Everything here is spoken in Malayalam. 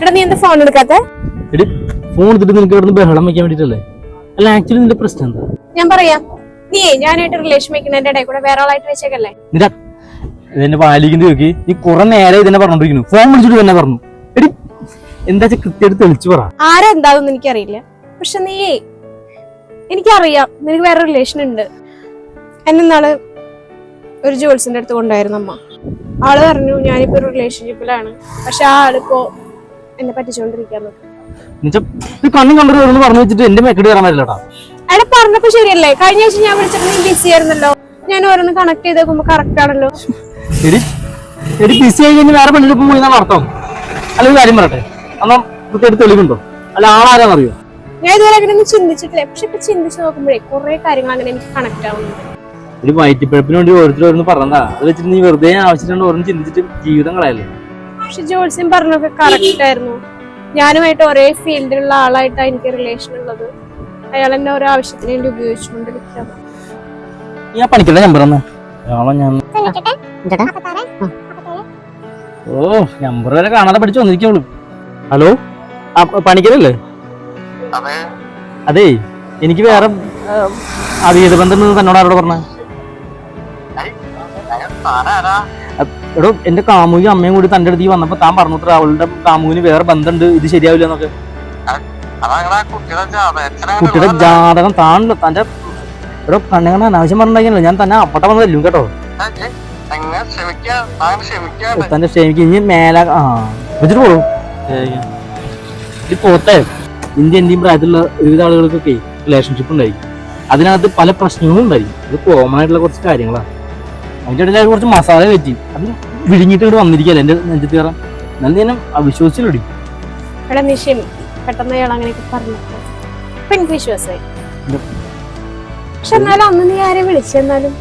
എടാ നീ എന്താ ഫോൺ എടുക്കാത്ത? എടി ഫോൺ എടുത്തിട്ട് നിനക്ക് ഇവിടുന്ന് ബഹളം വെക്കാൻ വേണ്ടിട്ടല്ലേ? അല്ല ആക്ച്വലി നിന്റെ പ്രശ്നം എന്താ? ഞാൻ പറയാ. നീ ഞാനായിട്ട് റിലേഷൻ വെക്കുന്നതിന്റെ ഇടയിൽ കൂടെ വേറെ ആളായിട്ട് വെച്ചേക്കല്ലേ? നിന്റെ ഇതെന്നെ പാലിക്കുന്നത് നോക്കി. നീ കുറെ നേരെ ഇതെന്നെ പറഞ്ഞോണ്ടിരിക്കുന്നു. ഫോൺ വിളിച്ചിട്ട് തന്നെ പറഞ്ഞു. എടി എന്താ കൃത്യമായിട്ട് തെളിച്ചു പറ. ആരാ എന്താണെന്ന് എനിക്കറിയില്ല. പക്ഷെ നീ എനിക്കറിയാം നിനക്ക് വേറെ റിലേഷൻ ഉണ്ട്. എന്നെ നാൾ ഒരു ജോൾസിന്റെ അടുത്ത് കൊണ്ടായിരുന്നു അമ്മ. ആൾ പറഞ്ഞു ഞാനിപ്പോ ഒരു റിലേഷൻഷിപ്പിലാണ് പക്ഷെ ആ ആളിപ്പോ എന്നെ പറ്റിച്ചോണ്ടിരിക്കാൻ കണ്ണും കണ്ടു എന്ന് പറഞ്ഞു വെച്ചിട്ട് എന്റെ മെക്കടി കയറാൻ പറ്റില്ലടാ. അയാളെ പറഞ്ഞപ്പോ ശരിയല്ലേ? കഴിഞ്ഞ ആഴ്ച ഞാൻ വിളിച്ചപ്പോ നീ ബിസി ആയിരുന്നല്ലോ. ഞാൻ ഓരോന്ന് കണക്ട് ചെയ്ത് നോക്കുമ്പോ കറക്റ്റ് ആണല്ലോ. എടി എടി ബിസി ആയി കഴിഞ്ഞാൽ വേറെ പെണ്ണിനൊപ്പം പോയി എന്നാണ് അർത്ഥം? അല്ലെങ്കിൽ കാര്യം പറയട്ടെ. എന്നാ കൃത്യമായിട്ട് തെളിവുണ്ടോ? അല്ല ആളാരാന്നറിയോ? ഞാൻ ഇതുവരെ അങ്ങനെ ഒന്നും ചിന്തിച്ചിട്ടില്ല. പക്ഷെ ഇപ്പൊ ചിന്തിച്ച് നോക്കുമ്പോഴേ കുറെ കാര്യങ്ങൾ അങ്ങനെ എനിക്ക് കണക്ട് ആവുന്നുണ്ട്. ഒരു വയറ്റിപ്പഴപ്പിന് വേണ്ടി ഓരോരുത്തരും പറഞ്ഞതാ. അത് വെച്ചിട്ട് നീ വെറുതെ ആവശ്യത്തിനോട് ഓരോന്ന് ചിന്തിച്ചിട്ട് ജീവിതം കളയല്ലേ? പക്ഷെ ജോത്സ്യം പറഞ്ഞൊക്കെ കറക്റ്റ് ആയിരുന്നു. ഞാനുമായിട്ട് ഒരേ ഫീൽഡിലുള്ള ആളായിട്ടാണ് എനിക്ക് റിലേഷൻ ഉള്ളത്. അയാൾ എന്നെ ഓരോ ആവശ്യത്തിന് വേണ്ടി ഉപയോഗിച്ചുകൊണ്ടിരിക്കുകയാണ്. നീ ആ പണിക്കരുടെ നമ്പർ എന്നാ ആളെ. ഞാൻ ഓ നമ്പർ വരെ കാണാതെ പഠിച്ചു വന്നിരിക്കുള്ളൂ ഹലോ പണിക്കരല്ലേ? അതെ. എനിക്ക് വേറെ അതീത ബന്ധം തന്നോട് ആരോട് പറഞ്ഞ. എടോ എന്റെ കാമുകി അമ്മയും കൂടി തന്റെ അടുത്ത് വന്നപ്പോ താൻ പറഞ്ഞു അവളുടെ കാമുകിന് വേറെ ബന്ധമുണ്ട് ഇത് ശരിയാവില്ല എന്നൊക്കെ. കുട്ടിയുടെ ജാതകം താൻ തന്റെ എടോ കണ്ണുകണ അനാവശ്യം പറഞ്ഞില്ല ഞാൻ തന്നെ അപ്പട്ട വന്ന് തല്ലും കേട്ടോ തന്റെ ക്ഷമിക്ക? ഇനി മേല ആ വെച്ചിട്ട് പോളൂ ഇത് പോത്തെ ഇന്ത്യ ഇന്ത്യയും പ്രായത്തിലുള്ള ഒരുവിധ ആളുകൾക്കൊക്കെ റിലേഷൻഷിപ്പ് ഉണ്ടായിരിക്കും അതിനകത്ത് പല പ്രശ്നങ്ങളും ഉണ്ടായിരിക്കും ഇത് കോമൺ ആയിട്ടുള്ള കുറച്ച് കാര്യങ്ങളാണ്. അതിന്റെ ഇടയിൽ കുറച്ച് മസാല പറ്റി അത് വിഴിഞ്ഞിട്ട് ഇവിടെ വന്നിരിക്കല്ലേ എന്റെ നെഞ്ചത്ത് കയറാൻ? എന്നാലും ഞാൻ വിശ്വസിച്ചില്ലടി എടാ നീ ക്ഷമി പെട്ടെന്ന് അയാൾ അങ്ങനെയൊക്കെ പറഞ്ഞപ്പോ അപ്പൊ എനിക്ക് വിശ്വാസമായി. പക്ഷെ എന്നാലും അന്ന് നീ ആരെ വിളിച്ചെന്നാലും